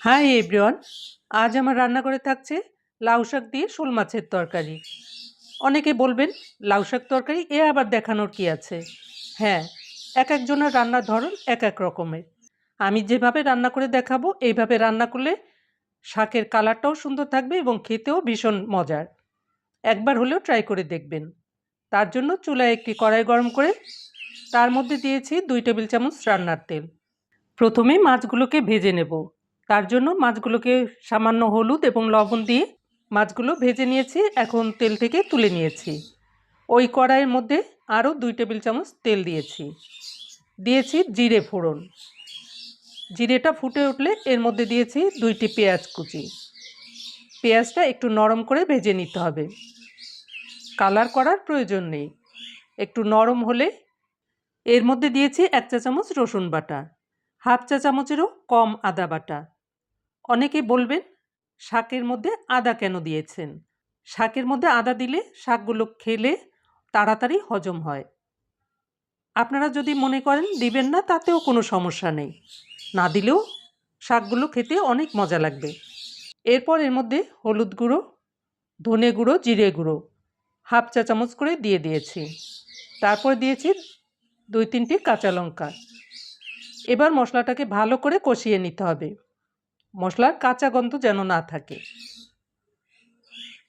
Hi everyone, আজ আমার রান্না করে থাকছে লাউ শাক দিয়ে শোল মাছের তরকারি। অনেকে বলবেন, লাউ শাক তরকারি, এ আবার দেখানোর কি আছে? হ্যাঁ এক একজনের রান্নার ধরন এক এক রকমের। আমি যেভাবে রান্না করে দেখাবো, এইভাবে রান্না করলে শাকের কালারটাও সুন্দর থাকবে এবং খেতেও ভীষণ মজার। একবার হলেও ট্রাই করে দেখবেন। তার জন্য চুলায় একটি কড়াই গরম করে তার মধ্যে দিয়েছি দুই টেবিল চামচ রান্নার তেল। প্রথমে মাছগুলোকে ভেজে নেব। তার জন্য মাছগুলোকে সামান্য হলুদ এবং লবণ দিয়ে মাছগুলো ভেজে নিয়েছি, এখন তেল থেকে তুলে নিয়েছি। ওই কড়াইয়ের মধ্যে আরও দুই টেবিল চামচ তেল দিয়েছি। দিয়েছি জিরে ফোড়ন। জিরেটা ফুটে উঠলে এর মধ্যে দিয়েছি দুইটি পেঁয়াজ কুচি। পেঁয়াজটা একটু নরম করে ভেজে নিতে হবে। কালার করার প্রয়োজন নেই। একটু নরম হলে এর মধ্যে দিয়েছি এক চা চামচ রসুন বাটা, হাফ চা চামচেরও কম আদা বাটা। অনেকে বলবেন, শাকের মধ্যে আদা কেন দিয়েছেন? শাকের মধ্যে আদা দিলে শাকগুলো খেলে তাড়াতাড়ি হজম হয়। আপনারা যদি মনে করেন দিবেন না, তাতেও কোনো সমস্যা নেই। না দিলেও শাকগুলো খেতে অনেক মজা লাগবে। এরপর এর মধ্যে হলুদ গুঁড়ো, ধনে গুঁড়ো, জিরে গুঁড়ো হাফ চা চামচ করে দিয়ে দিয়েছি। তারপর দিয়েছি দুই তিনটি কাঁচা লঙ্কা। এবার মশলাটাকে ভালো করে কষিয়ে নিতে হবে। মশলার কাঁচা গন্ধ যেন না থাকে।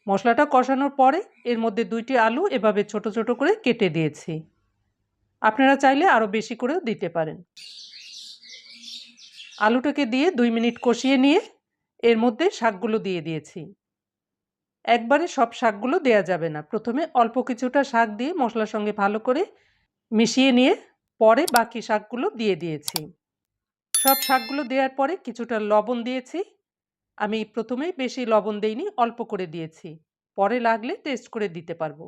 মশলাটা কষানোর পরে এর মধ্যে দুইটি আলু এভাবে ছোট ছোট করে কেটে দিয়েছি। আপনারা চাইলে আরও বেশি করেও দিতে পারেন। আলুটাকে দিয়ে দুই মিনিট কষিয়ে নিয়ে এর মধ্যে শাকগুলো দিয়ে দিয়েছি। একবারে সব শাকগুলো দেয়া যাবে না। প্রথমে অল্প কিছুটা শাক দিয়ে মশলার সঙ্গে ভালো করে মিশিয়ে নিয়ে পরে বাকি শাকগুলো দিয়ে দিয়েছি। সব শাকগুলো দেওয়ার পরে কিছুটা লবণ দিয়েছি। আমি প্রথমেই বেশি লবণ দেইনি, অল্প করে দিয়েছি। পরে লাগলে টেস্ট করে দিতে পারব।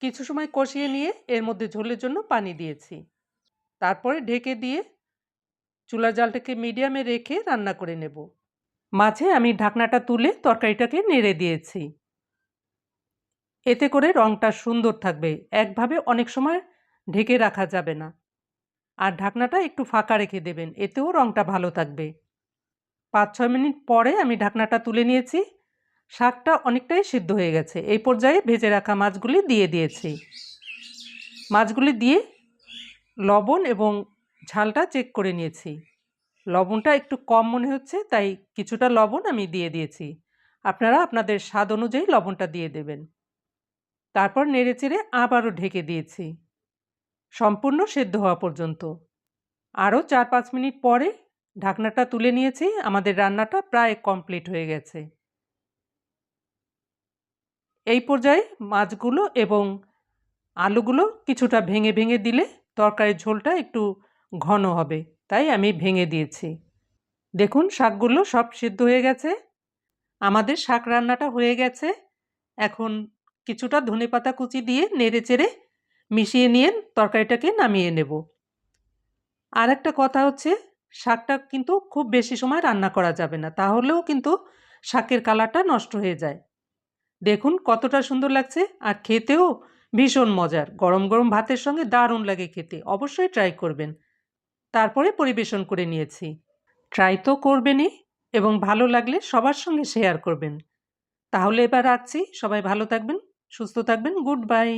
কিছু সময় কষিয়ে নিয়ে এর মধ্যে ঝোলের জন্য পানি দিয়েছি। তারপরে ঢেকে দিয়ে চুলার জালটাকে মিডিয়ামে রেখে রান্না করে নেব। মাঝে আমি ঢাকনাটা তুলে তরকারিটাকে নেড়ে দিয়েছি। এতে করে রঙটা সুন্দর থাকবে। একভাবে অনেক সময় ঢেকে রাখা যাবে না। আর ঢাকনাটা একটু ফাঁকা রেখে দেবেন, এতেও রঙটা ভালো থাকবে। পাঁচ ছয় মিনিট পরে আমি ঢাকনাটা তুলে নিয়েছি। শাকটা অনেকটাই সিদ্ধ হয়ে গেছে। এই পর্যায়ে ভেজে রাখা মাছগুলি দিয়ে দিয়েছি। মাছগুলি দিয়ে লবণ এবং ঝালটা চেক করে নিয়েছি। লবণটা একটু কম মনে হচ্ছে, তাই কিছুটা লবণ আমি দিয়ে দিয়েছি। আপনারা আপনাদের স্বাদ অনুযায়ী লবণটা দিয়ে দেবেন। তারপর নেড়ে চেড়ে আবারও ঢেকে দিয়েছি। সম্পূর্ণ সেদ্ধ হওয়া পর্যন্ত। আরও চার পাঁচ মিনিট পরে ঢাকনাটা তুলে নিয়েছি, আমাদের রান্নাটা প্রায় কমপ্লিট হয়ে গেছে। এই পর্যায়ে মাছগুলো এবং আলুগুলো কিছুটা ভেঙে ভেঙে দিলে তরকারির ঝোলটা একটু ঘন হবে, তাই আমি ভেঙে দিয়েছি। দেখুন, শাকগুলো সব সিদ্ধ হয়ে গেছে। আমাদের শাক রান্নাটা হয়ে গেছে। এখন কিছুটা ধনেপাতা কুচি দিয়ে নেড়ে চেড়ে মিশিয়ে নিয়ে তরকারিটাকে নামিয়ে নেব। আর একটা কথা হচ্ছে, শাকটা কিন্তু খুব বেশি সময় রান্না করা যাবে না, তাহলেও কিন্তু শাকের কালারটা নষ্ট হয়ে যায়। দেখুন কতটা সুন্দর লাগছে, আর খেতেও ভীষণ মজার। গরম গরম ভাতের সঙ্গে দারুণ লাগে খেতে, অবশ্যই ট্রাই করবেন। তারপরে পরিবেশন করে নিয়েছি। ট্রাই তো করবেনই, এবং ভালো লাগলে সবার সঙ্গে শেয়ার করবেন। তাহলে এবার রাখছি, সবাই ভালো থাকবেন, সুস্থ থাকবেন, গুড বাই।